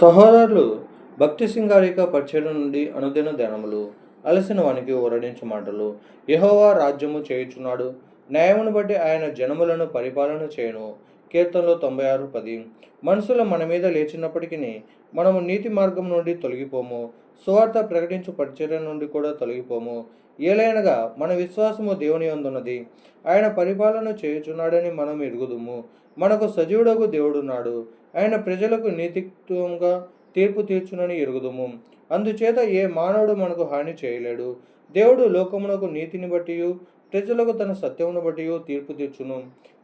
సహోదరులు భక్తి సింగారిక పరిచయం నుండి అనుదిన ధ్యానములు అలసిన వానికి ఊరడించు మాటలు యహోవా రాజ్యము చేయుచున్నాడు. న్యాయమును బట్టి ఆయన జనములను పరిపాలన చేయను. కీర్తనలో తొంభై ఆరు పది. మనుషులు మన మీద లేచినప్పటికీ మనము నీతి మార్గం నుండి తొలగిపోము. సువార్త ప్రకటించు పరిచర్య నుండి కూడా తొలగిపోము. ఏలైనగా మన విశ్వాసము దేవుని అందున్నది ఆయన పరిపాలన చేయుచున్నాడని మనం ఎరుగుదుము. మనకు సజీవుడకు దేవుడున్నాడు. ఆయన ప్రజలకు నీతిత్వంగా తీర్పు తీర్చునని ఎరుగుదుము. అందుచేత ఏ మానవుడు మనకు హాని చేయలేడు. దేవుడు లోకమునకు నీతిని బట్టి ప్రజలకు తన సత్యమును బట్టి తీర్పు తీర్చును.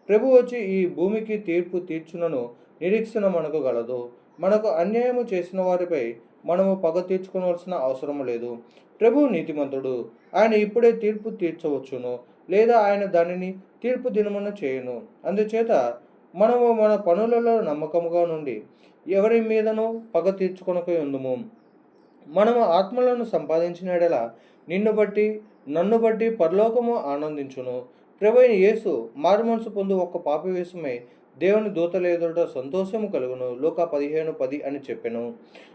ప్రభు వచ్చి ఈ భూమికి తీర్పు తీర్చునను నిరీక్షణ మనకు గలదు. మనకు అన్యాయము చేసిన వారిపై మనము పగ తీర్చుకోవాల్సిన అవసరం లేదు. ప్రభు నీతిమంతుడు. ఆయన ఇప్పుడే తీర్పు తీర్చవచ్చును లేదా ఆయన దానిని తీర్పు దినమున చేయను. అందుచేత మనము మన పనులలో నమ్మకముగా నుండి ఎవరి మీదనూ పగ తీర్చుకొనక ఉందుము. మనము ఆత్మలను సంపాదించినడలా నిన్ను బట్టి నన్ను బట్టి పరలోకము ఆనందించును. ప్రభైన యేసు మారుమనసు పొందు ఒక్క పాప వేషమై దేవుని దూతలు ఎదుట సంతోషము కలుగును. లోక పదిహేను పది అని చెప్పెను.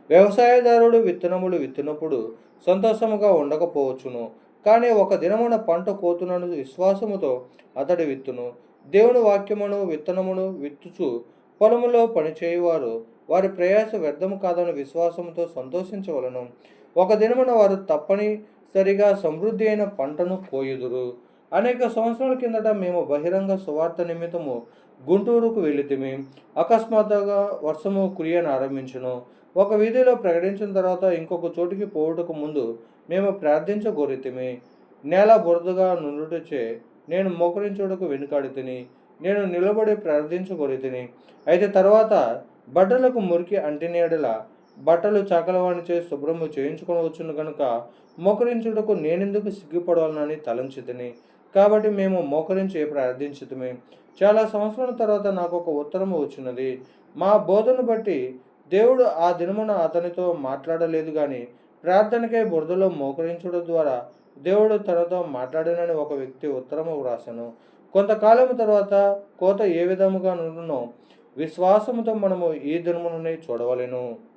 వ్యవసాయదారుడు విత్తనములు విత్తినప్పుడు సంతోషముగా ఉండకపోవచ్చును. కానీ ఒక దినమున పంట కోతునను విశ్వాసముతో అతడి విత్తును. దేవుని వాక్యమును విత్తనమును విత్తుచు పొలములో పనిచేయువారు వారి ప్రయాస వ్యర్థము కాదని విశ్వాసంతో సంతోషించవలను. ఒక దినమున వారు తప్పని సరిగా సమృద్ధి అయిన పంటను కోయుదురు. అనేక సంవత్సరాల కిందట మేము బహిరంగ సువార్త నిమిత్తము గుంటూరుకు వెళితిమి అకస్మాత్తుగా వర్షము కురియను ఆరంభించును. ఒక వీధిలో ప్రకటించిన తర్వాత ఇంకొక చోటికి పోవుటకు ముందు మేము ప్రార్థించగోరితిమి. నేల బురదగా నుండుటచే నేను మోకరించుటకు వెనుకాడి తిని నేను నిలబడి ప్రార్థించగోరి తిని అయితే తర్వాత బట్టలకు మురికి అంటినేడల బట్టలు చకలవానిచే శుభ్రము చేయించుకోవచ్చును కనుక మోకరించుటకు నేనెందుకు సిగ్గుపడవాలని తలంచి తిని కాబట్టి మేము మోకరించి ప్రార్థించుతమే. చాలా సంవత్సరాల తర్వాత నాకు ఒక ఉత్తరము వచ్చినది. మా బోధను బట్టి దేవుడు ఆ దినమున అతనితో మాట్లాడలేదు కానీ ప్రార్థనకై బురదలో మోకరించడం ద్వారా దేవుడు తనతో మాట్లాడినని ఒక వ్యక్తి ఉత్తరము వ్రాసను. కొంతకాలం తర్వాత కోత ఏ విధముగా నుండునో విశ్వాసముతో మనము ఈ దినముననే చూడవలెను.